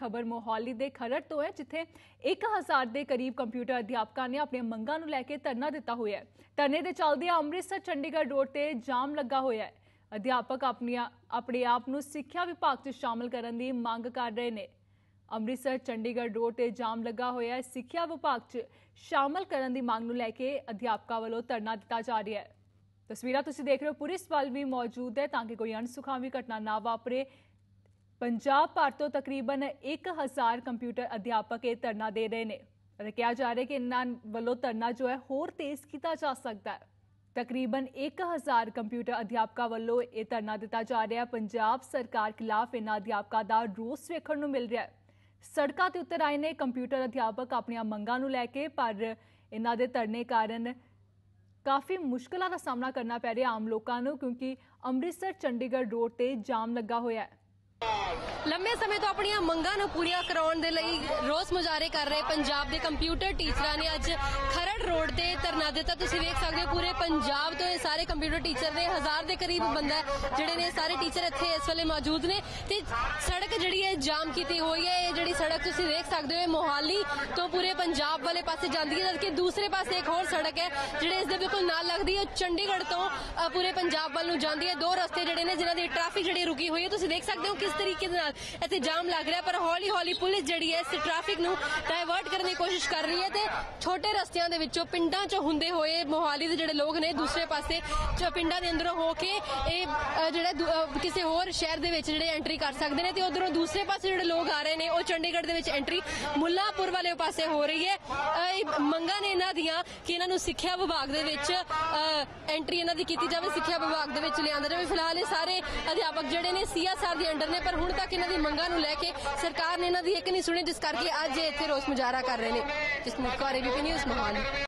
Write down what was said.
ਖਬਰ ਮੋਹਾਲੀ ਦੇ ਖਰੜ ਤੋਂ ਹੈ, ਜਿੱਥੇ 1000 ਦੇ ਕਰੀਬ ਕੰਪਿਊਟਰ ਅਧਿਆਪਕਾਂ ਨੇ ਆਪਣੀਆਂ ਮੰਗਾਂ ਨੂੰ ਲੈ ਕੇ ਧਰਨਾ ਦਿੱਤਾ ਹੋਇਆ ਹੈ। ਧਰਨੇ ਦੇ ਚੱਲਦਿਆਂ ਅੰਮ੍ਰਿਤਸਰ ਚੰਡੀਗੜ੍ਹ ਰੋਡ ਤੇ ਜਾਮ ਲੱਗਾ ਹੋਇਆ ਹੈ। ਅਧਿਆਪਕ ਆਪਣੀਆਂ, ਆਪਣੇ ਆਪ ਨੂੰ ਸਿੱਖਿਆ ਵਿਭਾਗ 'ਚ ਸ਼ਾਮਲ ਕਰਨ ਦੀ ਮੰਗ ਕਰ ਰਹੇ ਨੇ। ਅੰਮ੍ਰਿਤਸਰ ਚੰਡੀਗੜ੍ਹ ਰੋਡ ਤੇ ਜਾਮ ਲੱਗਾ ਹੋਇਆ ਹੈ। ਸਿੱਖਿਆ ਵਿਭਾਗ 'ਚ ਸ਼ਾਮਲ ਕਰਨ ਦੀ ਮੰਗ ਨੂੰ ਲੈ ਕੇ ਅਧਿਆਪਕਾਂ ਵੱਲੋਂ ਧਰਨਾ ਦਿੱਤਾ ਜਾ ਰਿਹਾ ਹੈ। ਤਸਵੀਰਾਂ ਤੁਸੀਂ ਦੇਖ ਰਹੇ ਹੋ। ਪੁਲਿਸ ਬਲ ਵੀ ਮੌਜੂਦ ਹੈ, ਤਾਂ ਕਿ ਕੋਈ ਅਣਸੁਖਾਵੀ ਘਟਨਾ ਨਾ ਵਾਪਰੇ। ਪੰਜਾਬ ਭਰ ਤੋਂ ਤਕਰੀਬਨ 1000 ਕੰਪਿਊਟਰ ਅਧਿਆਪਕ ਇਹ ਧਰਨਾ ਦੇ ਰਹੇ ਨੇ ਅਤੇ ਕਿਹਾ ਜਾ ਰਿਹਾ ਕਿ ਇਹਨਾਂ ਵੱਲੋਂ ਧਰਨਾ ਜੋ ਹੈ ਹੋਰ ਤੇਜ਼ ਕੀਤਾ ਜਾ ਸਕਦਾ ਹੈ। ਤਕਰੀਬਨ 1000 ਕੰਪਿਊਟਰ ਅਧਿਆਪਕਾਂ ਵੱਲੋਂ ਇਹ ਧਰਨਾ ਦਿੱਤਾ ਜਾ ਰਿਹਾ ਪੰਜਾਬ ਸਰਕਾਰ ਖਿਲਾਫ ਇਹਨਾਂ ਅਧਿਆਪਕਾਂ ਦਾ ਰੋਸ ਵੇਖਣ ਨੂੰ ਮਿਲ ਰਿਹਾ ਹੈ। ਸੜਕਾਂ ਤੇ ਉਤਰ ਆਏ ਨੇ ਕੰਪਿਊਟਰ ਅਧਿਆਪਕ ਆਪਣੀਆਂ ਮੰਗਾਂ ਨੂੰ ਲੈ ਕੇ, ਪਰ ਇਹਨਾਂ ਦੇ ਧਰਨੇ ਕਾਰਨ ਕਾਫੀ ਮੁਸ਼ਕਲਾਂ ਦਾ ਸਾਹਮਣਾ ਕਰਨਾ ਪੈ ਰਿਹਾ ਆਮ ਲੋਕਾਂ ਨੂੰ, ਕਿਉਂਕਿ ਅੰਮ੍ਰਿਤਸਰ ਚੰਡੀਗੜ੍ਹ ਰੋਡ ਤੇ ਜਾਮ ਲੱਗਾ ਹੋਇਆ ਹੈ। ਲੰਮੇ ਸਮੇਂ ਤੋਂ ਆਪਣੀਆਂ ਮੰਗਾਂ ਨੂੰ ਪੂਰੀਆਂ ਕਰਾਉਣ ਦੇ ਲਈ ਰੋਸ ਮੁਜ਼ਾਹਰੇ ਕਰ ਰਹੇ ਪੰਜਾਬ ਦੇ ਕੰਪਿਊਟਰ ਟੀਚਰਾਂ ਨੇ ਅੱਜ ਖਰੜ ਰੋਡ ਤੇ ਧਰਨਾ ਦਿੱਤਾ। ਤੁਸੀਂ ਵੇਖ ਸਕਦੇ ਹੋ ਪੂਰੇ ਪੰਜਾਬ ਤੋਂ ਇਹ ਸਾਰੇ ਕੰਪਿਊਟਰ ਟੀਚਰ ਨੇ, ਹਜ਼ਾਰ ਦੇ ਕਰੀਬ ਬੰਦਾ ਜਿਹੜੇ ਨੇ ਸਾਰੇ ਟੀਚਰ ਇੱਥੇ ਇਸ ਵੇਲੇ ਮੌਜੂਦ ਨੇ। ਤੇ ਸੜਕ ਜਿਹੜੀ ਹੈ ਜਾਮ ਕੀਤੀ ਹੋਈ ਹੈ। ਇਹ ਜਿਹੜੀ ਸੜਕ ਤੁਸੀਂ ਵੇਖ ਸਕਦੇ ਹੋ ਮੋਹਾਲੀ ਤੋਂ ਪੂਰੇ ਪੰਜਾਬ ਵਾਲੇ ਪਾਸੇ ਜਾਂਦੀ ਹੈ, ਜਦਕਿ ਦੂਸਰੇ ਪਾਸੇ ਇੱਕ ਹੋਰ ਸੜਕ ਹੈ, ਜਿਹੜੇ ਇਸ ਦੇ ਬਿਲਕੁਲ ਨਾਲ ਲੱਗਦੀ ਹੈ। ਉਹ ਚੰਡੀਗੜ੍ਹ ਤੋਂ ਪੂਰੇ ਪੰਜਾਬ ਵੱਲ ਨੂੰ ਜਾਂਦੀ ਹੈ। ਦੋ ਰਸਤੇ ਜਿਹੜੇ ਨੇ, ਜਿਨ੍ਹਾਂ ਦੀ ਟ੍ਰੈਫਿਕ ਜਿਹੜੀ ਰੁਕੀ ਹੋਈ ਹੈ, ਤੁਸੀਂ ਦੇਖ ਸਕਦੇ ਹੋ ਕਿਸ ਤਰੀਕੇ ਦੇ ਨਾਲ ਇੱਥੇ ਜਾਮ ਲੱਗ ਰਿਹਾ, ਪਰ ਹੌਲੀ ਹੌਲੀ ਪੁਲਿਸ ਜਿਹੜੀ ਹੈ ਇਸ ਟ੍ਰੈਫਿਕ ਨੂੰ ਡਾਇਵਰਟ ਕਰਨ ਦੀ ਕੋਸ਼ਿਸ਼ ਕਰ ਰਹੀ ਹੈ ਤੇ ਛੋਟੇ ਰਸਤਿਆਂ ਦੇ ਵਿੱਚੋਂ ਪਿੰਡਾਂ 'ਚੋਂ ਹੁੰਦੇ ਹੋਏ ਮੋਹਾਲੀ ਦੇ ਜਿਹੜੇ ਲੋਕ ਨੇ ਦੂਸਰੇ ਪਾਸੇ ਪਿੰਡਾਂ ਦੇ ਅੰਦਰੋਂ ਹੋ ਕੇ ਇਹ ਜਿਹੜਾ ਕਿਸੇ ਹੋਰ ਸ਼ਹਿਰ ਦੇ ਵਿੱਚ ਜਿਹੜੇ ਐਂਟਰੀ ਕਰ ਸਕਦੇ ਨੇ ਤੇ ਉਧਰੋਂ ਦੂਸਰੇ ਪਾਸੇ ਜਿਹੜੇ ਲੋਕ ਆ ਰਹੇ ਨੇ, ਉਹ ਚੰਡੀਗੜ੍ਹ ਦੇ ਵਿੱਚ ਐਂਟਰੀ ਮੁੱਲਾਪੁਰ ਵਾਲੇ ਪਾਸੇ ਹੋ ਰਹੀ ਹੈ। ਇਹ ਮੰਗਾਂ ਨੇ ਇਹਨਾਂ ਦੀਆਂ ਕਿ ਇਹਨਾਂ ਨੂੰ ਸਿੱਖਿਆ ਵਿਭਾਗ ਦੇ ਵਿੱਚ ਐਂਟਰੀ ਇਹਨਾਂ ਦੀ ਕੀਤੀ ਜਾਵੇ, ਸਿੱਖਿਆ ਵਿਭਾਗ ਦੇ ਵਿੱਚ ਲਿਆਂਦਾ ਜਾਵੇ। ਫਿਲਹਾਲ ਇਹ ਸਾਰੇ ਅਧਿਆਪਕ ਜਿਹੜੇ ਨੇ ਸੀਐਸਆਰ ਦੇ ਅੰਡਰ ਨੇ ਪਰ ਹੁਣ ਤੱਕ ਇਹਨਾਂ ਦੀ ਮੰਗਾਂ ਨੂੰ ਲੈ ਕੇ ਸਰਕਾਰ ਨੇ ਇਹਨਾਂ ਦੀ ਇੱਕ ਨਹੀਂ ਸੁਣੀ, ਜਿਸ ਕਰਕੇ ਅੱਜ ਇੱਥੇ ਰੋਸ ਮੁਜ਼ਾਹਰਾ ਕਰ ਰਹੇ ਨੇ। ਜਿਸ ਮੁਕਾ ਏਬੀਪੀ ਨਿਊਜ਼, ਮੋਹਾਲੀ।